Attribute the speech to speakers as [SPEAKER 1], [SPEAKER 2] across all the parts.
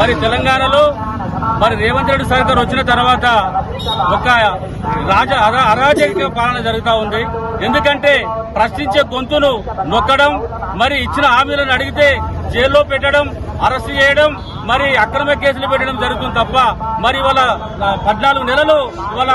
[SPEAKER 1] మరి తెలంగాణలో మరి రేవంత్ రెడ్డి సర్కార్ వచ్చిన తర్వాత ఒక రాజ అరాజక పాలన జరుగుతూ ఉంది. ఎందుకంటే ప్రశ్నించే గొంతును నొక్కడం మరి ఇచ్చిన హామీలను అడిగితే జైల్లో పెట్టడం అరెస్ట్ చేయడం మరి అక్రమ కేసులు పెట్టడం జరుగుతుంది తప్ప మరి ఇవాళ పద్నాలుగు నెలలు ఇవాళ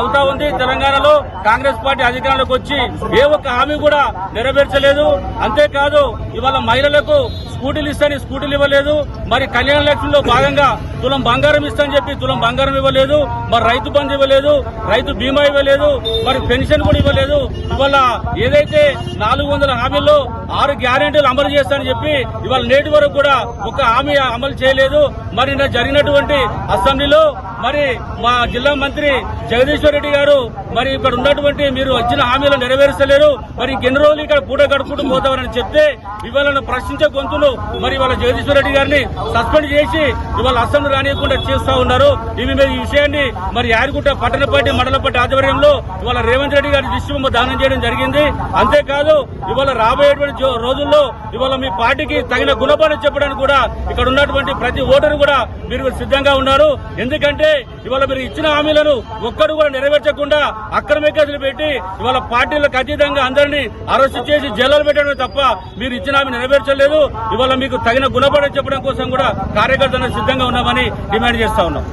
[SPEAKER 1] అవుతా ఉంది తెలంగాణలో. కాంగ్రెస్ పార్టీ అధికారంలోకి వచ్చి ఏ ఒక్క హామీ కూడా నెరవేర్చలేదు. అంతేకాదు ఇవాళ మహిళలకు స్కూటీలు ఇస్తాను స్కూటీలు ఇవ్వలేదు. మరి కళ్యాణ లక్ష్యంలో భాగంగా తులం బంగారం ఇస్తాని చెప్పి తులం బంగారం ఇవ్వలేదు. మరి రైతు బంధు ఇవ్వలేదు రైతు బీమా ఇవ్వలేదు మరి పెన్షన్ కూడా ఇవ్వలేదు. ఇవాళ ఏదైతే నాలుగు వందల హామీల్లో ఆరు గ్యారెంటీలు అమలు చేస్తానని చెప్పి ఇవాళ నేటి వరకు కూడా ఒక హామీ అమలు చేయలేదు. మరి జరిగినటువంటి అసెంబ్లీలో మరి మా జిల్లా మంత్రి జగదీశ్వర్ రెడ్డి గారు మరి ఇక్కడ ఉన్నటువంటి మీరు వచ్చిన హామీలు నెరవేర్చలేరు మరి ఇంకెన్ని రోజులు ఇక్కడ పూట గడుపుకుంటూ పోతామని చెప్తే ఇవాళ ప్రశ్నించే గొంతులు మరి వాళ్ళ జగదీశ్వర రెడ్డి గారిని సస్పెండ్ చేసి ఇవాళ అసెంబ్లీ రానియకుండా చేస్తా ఉన్నారు. ఇవి మీద ఈ విషయాన్ని మరి యాదగుట్ట పట్టణపాటి పార్టీ ఆధ్వర్యంలో ఇవాళ రేవంత్ రెడ్డి గారి దృష్టి దానం చేయడం జరిగింది. అంతేకాదు ఇవాళ రాబోయేటువంటి రోజుల్లో ఇవాళ మీ పార్టీకి తగిన గుణపాఠం చెప్పడానికి కూడా ఇక్కడ ఉన్నటువంటి ప్రతి ఓటరు కూడా మీరు సిద్ధంగా ఉన్నారు. ఎందుకంటే ఇవాళ మీరు ఇచ్చిన హామీలను ఒక్కరు కూడా నెరవేర్చకుండా అక్రమ కేసులు పెట్టి ఇవాళ పార్టీలకు అతీతంగా అందరినీ అరెస్ట్ చేసి జైల్లో పెట్టడమే తప్ప మీరు ఇచ్చిన హామీ నెరవేర్చలేదు. ఇవాళ మీకు తగిన గుణపడ చెప్పడం కోసం కూడా కార్యకర్తలు సిద్ధంగా ఉన్నామని డిమాండ్ చేస్తా ఉన్నాం.